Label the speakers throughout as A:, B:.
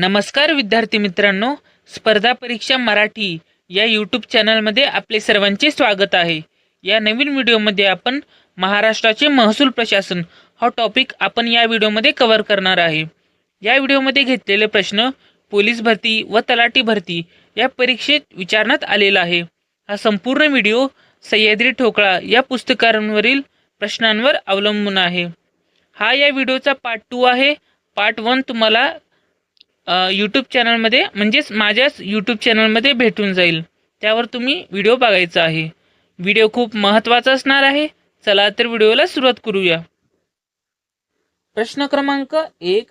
A: नमस्कार विद्यार्थी मित्रांनो स्पर्धा परीक्षा मराठी या यूट्यूब चॅनलमध्ये आपले सर्वांचे स्वागत आहे. या नवीन व्हिडिओमध्ये आपण महाराष्ट्राचे महसूल प्रशासन हा टॉपिक आपण या व्हिडिओमध्ये कव्हर करणार आहे. या व्हिडिओमध्ये घेतलेले प्रश्न पोलीस भरती व तलाठी भरती या परीक्षेत विचारण्यात आलेला आहे. हा संपूर्ण व्हिडिओ सह्याद्री ठोकळा या पुस्तकांवरील प्रश्नांवर अवलंबून आहे. हा या व्हिडिओचा पार्ट टू आहे. पार्ट वन तुम्हाला यूट्यूब चॅनलमध्ये म्हणजेच माझ्याच यूट्यूब चॅनलमध्ये भेटून जाईल. त्यावर तुम्ही व्हिडिओ बघायचा आहे. व्हिडिओ खूप महत्त्वाचा असणार आहे. चला तर व्हिडिओला सुरुवात करूया. प्रश्न क्रमांक एक.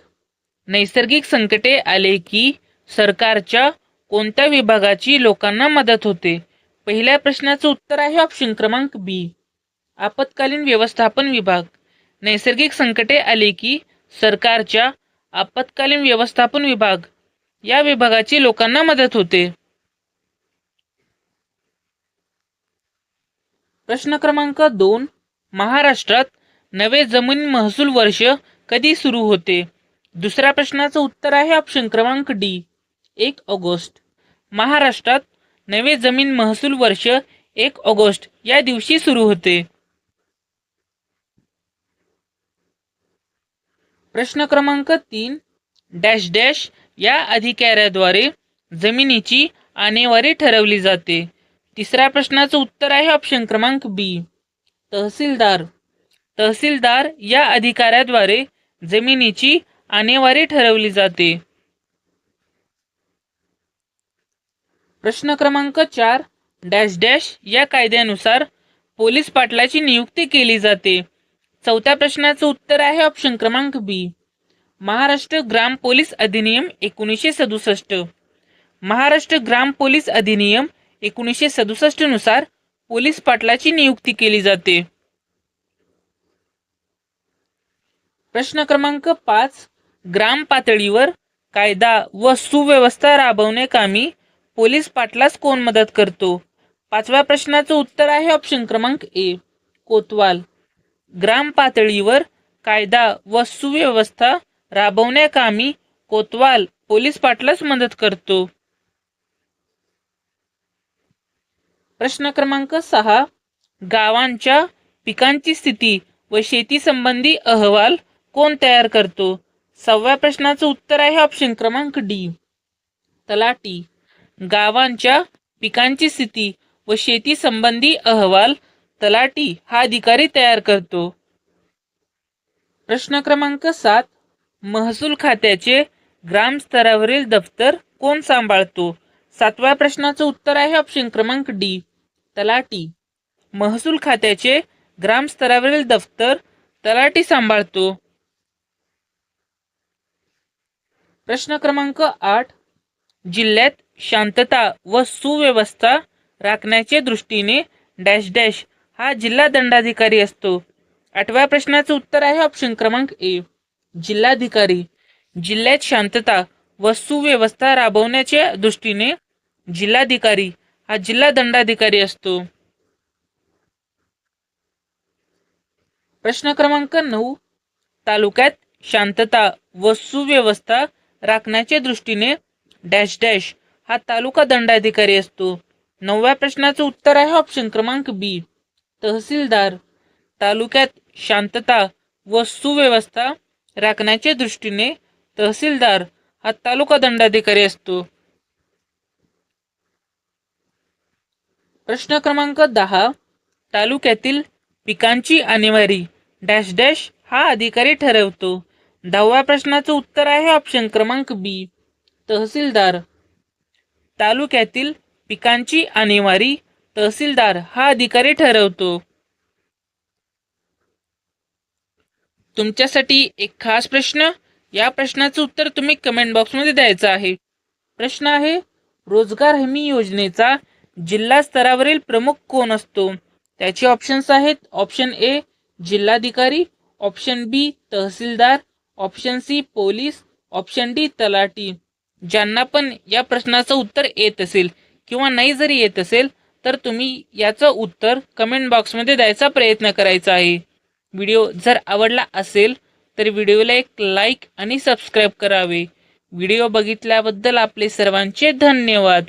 A: नैसर्गिक संकटे आले की सरकारच्या कोणत्या विभागाची लोकांना मदत होते? पहिल्या प्रश्नाचं उत्तर आहे ऑप्शन क्रमांक बी आपत्कालीन व्यवस्थापन विभाग. नैसर्गिक संकटे आले की सरकारच्या आपत्कालीन व्यवस्थापन विभाग. या विभागाची लोकांना मदत होते. प्रश्न क्रमांक दोन. महाराष्ट्रात नवे जमीन महसूल वर्ष कधी सुरू होते? दुसऱ्या प्रश्नाचं उत्तर आहे ऑप्शन क्रमांक डी. एक ऑगस्ट. महाराष्ट्रात नवे जमीन महसूल वर्ष एक ऑगस्ट या दिवशी सुरू होते. प्रश्न क्रमांक तीन डॅश डॅश या अधिकाऱ्याद्वारे जमिनीची आणेवारी ठरवली जाते. तिसऱ्या प्रश्नाचं उत्तर आहे ऑप्शन क्रमांक बी तहसीलदार. तहसीलदार या अधिकाऱ्याद्वारे जमिनीची आणेवारी ठरवली जाते. प्रश्न क्रमांक चार डॅश डॅश या कायद्यानुसार पोलीस पाटलाची नियुक्ती केली जाते. चौथ्या प्रश्नाचं उत्तर आहे ऑप्शन क्रमांक बी महाराष्ट्र ग्राम पोलीस अधिनियम एकोणीसशे सदुसष्ट. महाराष्ट्र ग्राम पोलीस अधिनियम एकोणीसशे सदुसष्टनुसार पोलीस पाटलाची नियुक्ती केली जाते. प्रश्न क्रमांक पाच. ग्राम पातळीवर कायदा व सुव्यवस्था राबवणे कामी पोलीस पाटलास कोण मदत करतो? पाचव्या प्रश्नाचं उत्तर आहे ऑप्शन क्रमांक ए कोतवाल. ग्रामपातळीवर कायदा व सुव्यवस्था राबवण्याकामी कोतवाल पोलीस पाटलाच मदत करतो. प्रश्न क्रमांक सहा. गावांच्या पिकांची स्थिती व शेती संबंधी अहवाल कोण तयार करतो? सहाव्या प्रश्नाचं उत्तर आहे ऑप्शन क्रमांक डी तलाटी गावांच्या पिकांची स्थिती व शेती संबंधी अहवाल तलाटी हा अधिकारी तयार करतो. प्रश्न क्रमांक सात. महसूल खात्याचे ग्रामस्तरावरील दफ्तर कोण सांभाळतो? सातव्या प्रश्नाचं उत्तर आहे ऑप्शन क्रमांक डी. तलाटी महसूल खात्याचे ग्रामस्तरावरील दफ्तर तलाटी सांभाळतो. प्रश्न क्रमांक आठ. जिल्ह्यात शांतता व सुव्यवस्था राखण्याच्या दृष्टीने डॅश डॅश हा जिल्हा दंडाधिकारी असतो. आठव्या प्रश्नाचं उत्तर आहे ऑप्शन क्रमांक ए जिल्हाधिकारी. जिल्ह्यात शांतता व सुव्यवस्था राबवण्याच्या दृष्टीने जिल्हाधिकारी हा जिल्हा दंडाधिकारी असतो. प्रश्न क्रमांक नऊ. तालुक्यात शांतता व सुव्यवस्था राखण्याच्या दृष्टीने डॅश डॅश हा तालुका दंडाधिकारी असतो. नवव्या प्रश्नाचं उत्तर आहे ऑप्शन क्रमांक बी तहसीलदार तालुक्यात शांतता व सुव्यवस्था राखण्याच्या दृष्टीने तहसीलदार हा तालुका दंडाधिकारी असतो. प्रश्न क्रमांक दहा तालुक्यातील पिकांची आणेवारी डॅश डॅश हा अधिकारी ठरवतो. दहाव्या प्रश्नाचं उत्तर आहे ऑप्शन क्रमांक बी तहसीलदार. तालुक्यातील पिकांची आणेवारी तहसीलदार हा अधिकारी ठरवतो. तुमच्यासाठी एक खास प्रश्न या प्रश्नाचं उत्तर तुम्ही कमेंट बॉक्समध्ये द्यायचं आहे. प्रश्न आहे रोजगार हमी योजनेचा जिल्हा स्तरावरील प्रमुख कोण असतो? त्याचे ऑप्शन्स आहेत ऑप्शन ए जिल्हाधिकारी ऑप्शन बी तहसीलदार option C police option D talathi ज्यांना पण या प्रश्नाचं उत्तर येत असेल किंवा नाही जरी येत असेल तर तुम्ही याचं उत्तर कमेंट बॉक्समध्ये द्यायचा प्रयत्न करायचा आहे. व्हिडिओ जर आवडला असेल तर व्हिडिओला एक लाईक आणि सबस्क्राईब करावे. व्हिडिओ बघितल्याबद्दल आपले सर्वांचे धन्यवाद.